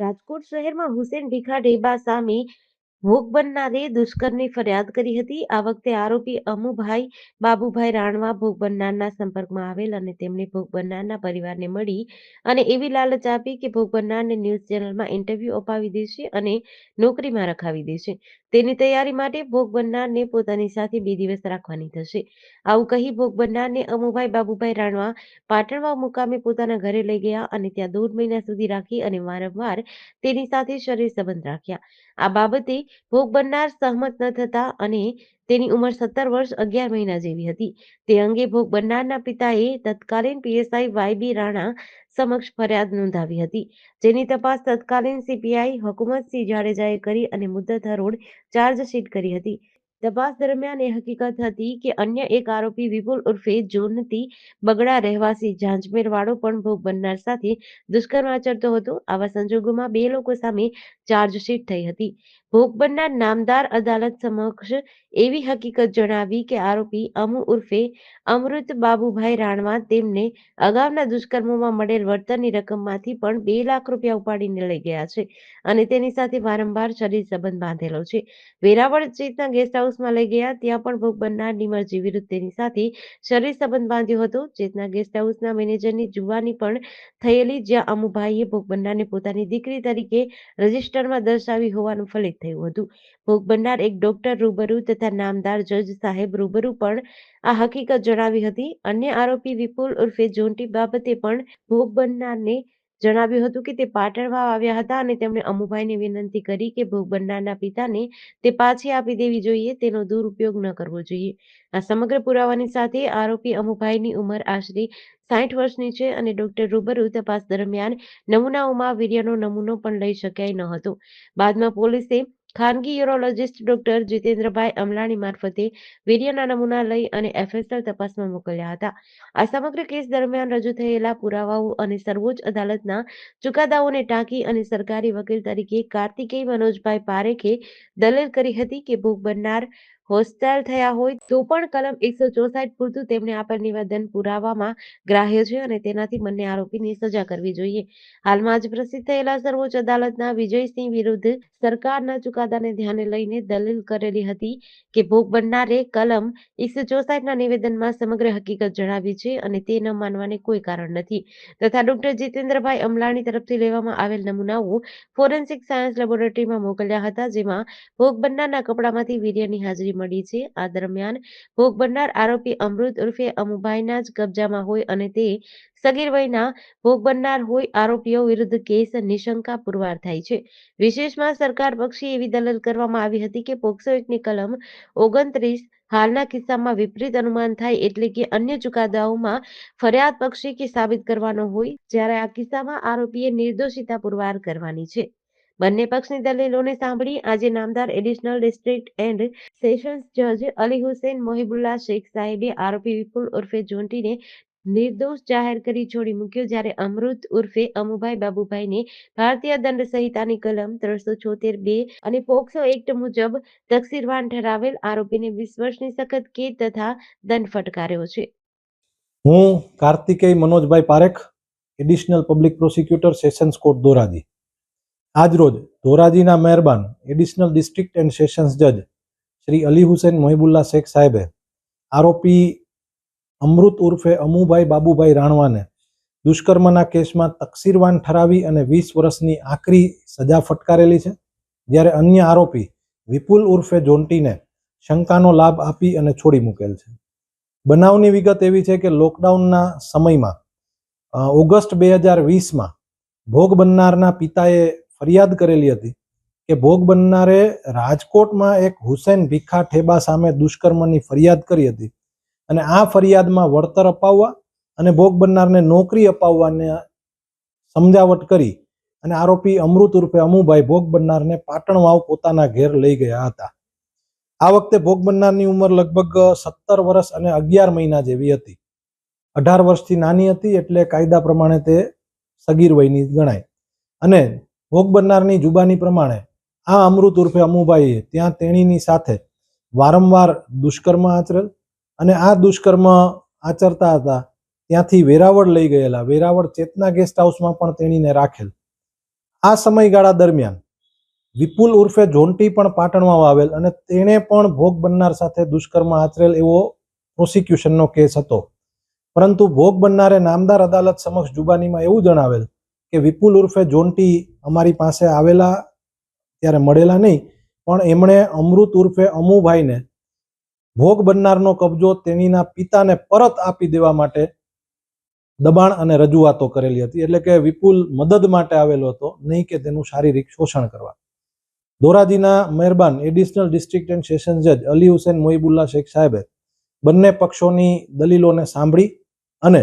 રાજકોટ શહેરમાં હુસેન ભીખા ઢેબા સામે ભોગ બનનારે દુષ્કર્મની ફરિયાદ કરી હતી. આ વખતે આરોપી અમુભાઈ, બાબુભાઈ રાણવા ભોગ બનનારના સંપર્કમાં આવેલ અને તેમણે ભોગ બનનારના પરિવારને મળી અને એવી લાલચ આપી કે ભોગ બનનારને ન્યૂઝ ચેનલમાં ઇન્ટરવ્યૂ અપાવી દેશે અને નોકરીમાં રખાવી દેશે. તેની તૈયારી માટે ભોગ બનનારને પોતાની સાથે બે દિવસ રાખવાની થશે. આવું કહી ભોગ બનનારને અમુભાઈ, બાબુભાઈ રાણવા પાટણવા મુકામે પોતાના ઘરે લઈ ગયા અને ત્યાં દોઢ મહિના સુધી રાખી અને વારંવાર તેની સાથે શરીર સંબંધ રાખ્યા. આ બાબતે ભોગ બનનાર સહમત ન થતા અને તેની ઉંમર સત્તર વર્ષ અગિયાર મહિના જેવી હતી. તે અંગે ભોગ બનનારના પિતાએ તત્કાલીન પીએસઆઈ વાયબી રાણા સમક્ષ ફરિયાદ નોંધાવી હતી. જેની તપાસ તત્કાલીન સીપીઆઈ હકુમતસિંહ જાડેજાએ કરી અને મુદ્દત હરોળ ચાર્જશીટ કરી હતી. તપાસ દરમિયાન એ હકીકત હતી કે અન્ય એક આરોપી વિપુલ ઉર્ફે જોનતી બગડા રહેવાસી ઝાંઝમેર વાળો પણ ભોગ બનનાર સાથે દુષ્કર્મ આચરતો હતો. આવા સંજોગોમાં બે લોકો સામે ચાર્જશીટ થઈ હતી. ભોગ બનનાર નામદાર અદાલત સમક્ષ એવી હકીકત જણાવી કે આરોપી અમુ ઉર્ફે અમૃત બાબુભાઈ રાણવા તેમને અગાઉના દુષ્કર્મોમાં મળેલ વળતરની રકમમાંથી પણ બે લાખ રૂપિયા ઉપાડીને લઈ ગયા છે અને તેની સાથે વારંવાર શરીર સંબંધ બાંધેલો છે. વેરાવળ ચેતના ગેસ્ટ હાઉસમાં લઈ ગયા ત્યાં પણ ભોગ બનનાર નિમરજી વિરુદ્ધ તેની સાથે શરીર સંબંધ બાંધ્યો હતો. ચેતના ગેસ્ટ હાઉસના મેનેજરની જુવાની પણ થયેલી જ્યાં અમુભાઈએ ભોગ બનનારને પોતાની દીકરી તરીકે રજીસ્ટરમાં દર્શાવી હોવાનું ફલિત થયું હતું. ભોગ બનનાર એક ડોક્ટર રૂબરૂ તથા નામદાર જજ સાહેબ રૂબરૂ પણ આ હકીકત જણાવી હતી. અન્ય આરોપી વિપુલ ઉર્ફે જોન્ટી બાબતે પણ ભોગ બનનારને જણાવ્યું હતું કે તે પાટણમાં આવ્યા હતા અને તેમણે અમુભાઈને વિનંતી કરી કે ભોગ બનનારના પિતાને તે પાછી આપી દેવી જોઈએ, તેનો દુરુપયોગ ન કરવો જોઈએ. આ સમગ્ર પુરાવાની સાથે આરોપી અમુભાઈની ઉંમર આશરે સાઠ વર્ષની છે અને ડોક્ટર રૂબરૂ તપાસ દરમિયાન નમૂનાઓમાં વીર્યનો નમૂનો પણ લઈ શકાય ન હતો. બાદમાં પોલીસે ખાનગી યુરોલોજિસ્ટ ડોક્ટર જીતેન્દ્રભાઈ અમલાણી મારફતે વીર્યના નમૂના લઈ અને એફએસએલ તપાસમાં મોકલ્યા હતા. આ સમગ્ર કેસ દરમિયાન રજૂ થયેલા પુરાવાઓ અને સર્વોચ્ચ અદાલતના ચુકાદાઓને ટાંકી અને સરકારી વકીલ તરીકે કાર્તિકેય મનોજભાઈ પારેખે દલીલ કરી હતી કે ભોગ બનનાર હોસ્ટાઇલ થયા હોય તો પણ કલમ એકસો ચોસઠ પૂરતું તેમણે આપેલ નિવેદન પુરાવામાં ગ્રાહ્ય છે અને તેનાથી બંને આરોપીની સજા કરવી જોઈએ. હાલમાં જ પ્રસિદ્ધ થયેલા સર્વોચ્ચ અદાલતના વિજયસિંહ વિરુદ્ધ સરકારના ચુકાદાને ધ્યાને લઈને દલીલ કરેલી હતી કે ભોગ બનનારે કલમ એકસો ચોસઠના નિવેદનમાં સમગ્ર હકીકત જણાવી છે અને તે ન માનવાને કોઈ કારણ નથી. તથા ડોક્ટર જીતેન્દ્રભાઈ અમલાણી તરફથી લેવામાં આવેલ નમૂનાઓ ફોરેન્સિક સાયન્સ લેબોરેટરીમાં મોકલ્યા હતા જેમાં ભોગ બનનારના કપડામાંથી વીર્યની હાજરી મળી છે. આ દરમિયાન ભોગ બનનાર આરોપી અમૃત ઉર્ફે અમુભાઈના જ કબજામાં હોય અને તે સગીર વયના ભોગ બનનાર હોય આરોપીઓ વિરુદ્ધ કેસ નિશંકા પુરવાર થાય છે. વિશેષમાં સરકાર પક્ષી એવી દલીલ કરવામાં આવી હતી કે પોક્સો એકની કલમ ઓગણત્રીસ હાલના કિસ્સામાં વિપરીત અનુમાન થાય એટલે કે અન્ય ચુકાદાઓમાં ફરિયાદ પક્ષી કે સાબિત કરવાનો હોય, જ્યારે આ કિસ્સામાં આરોપીએ નિર્દોષિતા પુરવાર કરવાની છે. બંને પક્ષની દલીલોને સાંભળી આજે નામદાર એડિશનલ ડિસ્ટ્રિક્ટ એન્ડ સેશન્સ જજ અલી હુસેન મોહિબુલ્લા શેખ સાહેબે આરોપી વિપુલ ઉર્ફે જોન્ટીને નિર્દોષ જાહેર કરી છોડી મૂક્યો, જ્યારે અમૃત ઉર્ફે અમુભાઈ બાબુભાઈને ભારતીય દંડ સંહિતાની કલમ ત્રણસો છોતેર બે અને પોક્સો એક્ટ મુજબ તકસીરવાન ઠરાવેલ આરોપીને વીસ વર્ષની સખત કેદ તથા દંડ ફટકાર્યો છે. હું Kartikeya Manojbhai Parekh, additional public prosecutor sessions court Dhoraji આજરોજ ધોરાજીના મહેરબાન એડિશનલ ડિસ્ટ્રિક્ટ એન્ડ સેશન્સ જજ શ્રી અલી હુસેન મોહિબુલ્લા શેખ સાહેબે આરોપી અમૃત ઉર્ફે અમુભાઈ બાબુભાઈ રાણવાને દુષ્કર્મના કેસમાં તકસીરવાન ઠરાવી અને વીસ વર્ષની આકરી સજા ફટકારેલી છે. જ્યારે અન્ય આરોપી વિપુલ ઉર્ફે જોન્ટીને શંકાનો લાભ આપી અને છોડી મૂકેલ છે. બનાવની વિગત એવી છે કે લોકડાઉનના સમયમાં ઓગસ્ટ બે હજાર વીસમાં ભોગ બનનારના પિતાએ ફરિયાદ કરેલી હતી કે ભોગ બનનારે રાજકોટમાં એક હુસેન ભીખા ઠેબા સામે દુષ્કર્મની ફરિયાદ કરી હતી. અને આ ફરિયાદમાં વળતર અપાવવા અને ભોગ બનનારને નોકરી અપાવવાને સમજાવટ કરી અને આરોપી અમૃત ઉર્ફે અમુભાઈ ભોગ બનનારને પાટણ વાવ પોતાના ઘેર લઈ ગયા હતા. આ વખતે ભોગ બનનારની ઉંમર લગભગ સત્તર વર્ષ અને અગિયાર મહિના જેવી હતી. અઢાર વર્ષથી નાની હતી એટલે કાયદા પ્રમાણે તે સગીર વયની ગણાય. અને ભોગ બનનારની જુબાની પ્રમાણે આ અમૃત ઉર્ફે અમુભાઈએ ત્યાં તેણીની સાથે વારંવાર દુષ્કર્મ આચરેલ અને આ દુષ્કર્મ આચરતા હતા ત્યાંથી વેરાવળ લઈ ગયેલા. વેરાવળ ચેતના ગેસ્ટ હાઉસમાં પણ તેણીને રાખેલ. આ સમયગાળા દરમિયાન વિપુલ ઉર્ફે જોન્ટી પણ પાટણમાં આવેલ અને તેણે પણ ભોગ બનનાર સાથે દુષ્કર્મ આચરેલ એવો પ્રોસિક્યુશનનો કેસ હતો. પરંતુ ભોગ બનનારે નામદાર અદાલત સમક્ષ જુબાનીમાં એવું જણાવેલ કે વિપુલ ઉર્ફે જોન્ટી અમારી પાસે આવેલા ત્યારે મળેલા નહીં, પણ એમણે અમૃત ઉર્ફે અમુભાઈને ભોગ બનનારનો કબજો તેણીના પિતાને પરત આપી દેવા માટે દબાણ અને રજૂઆતો કરેલી હતી. એટલે કે વિપુલ મદદ માટે આવેલો હતો, નહીં કે તેનું શારીરિક શોષણ કરવા. ધોરાજીના મહેરબાન એડિશનલ ડિસ્ટ્રિક્ટ એન્ડ સેશન જજ અલી હુસેન મોહિબુલ્લા શેખ સાહેબે બંને પક્ષોની દલીલોને સાંભળી અને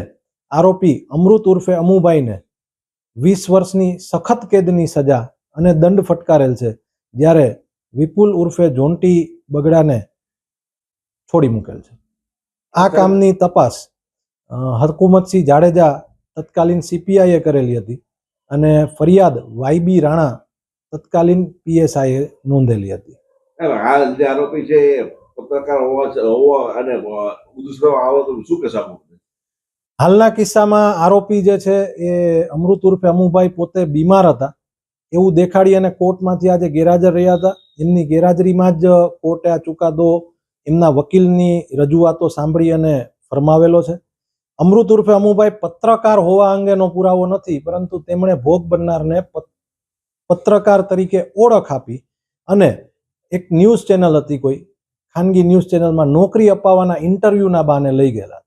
આરોપી અમૃત ઉર્ફે અમુભાઈને વીસ વર્ષની સખત કેદની સજા અને દંડ ફટકારેલ છે જ્યારે વિપુલ ઉર્ફે જોન્ટી બગડાને છોડી મૂકેલ છે. આ કામની તપાસ હરકુમતસિંહ જાડેજા તત્કાલીન સીપીઆઈએ કરેલી હતી અને ફરિયાદ વાયબી રાણા તત્કાલીન પીએસઆઈએ નોંધેલી હતી. જે આરોપી છે પત્રકાર હોવા હોવા અને અ, આવો તો શું કહેશો આપ? હાલના કિસ્સામાં આરોપી જે છે એ અમૃત ઉર્ફે અમુભાઈ પોતે બીમાર હતા. એવું દેખાડી અને કોર્ટમાંથી આજે ગેરહાજર રહ્યા હતા. એમની ગેરહાજરીમાં જ કોર્ટે આ ચુકાદો એમના વકીલની રજૂઆતો સાંભળી અને ફરમાવેલો છે. અમૃત ઉર્ફે અમુભાઈ પત્રકાર હોવા અંગેનો પુરાવો નથી, પરંતુ તેમણે ભોગ બનનારને પત્રકાર તરીકે ઓળખ આપી. અને એક ન્યૂઝ ચેનલ હતી કોઈ, ખાનગી ન્યૂઝ ચેનલમાં નોકરી અપાવવાના ઇન્ટરવ્યૂના બાને લઈ ગયેલા.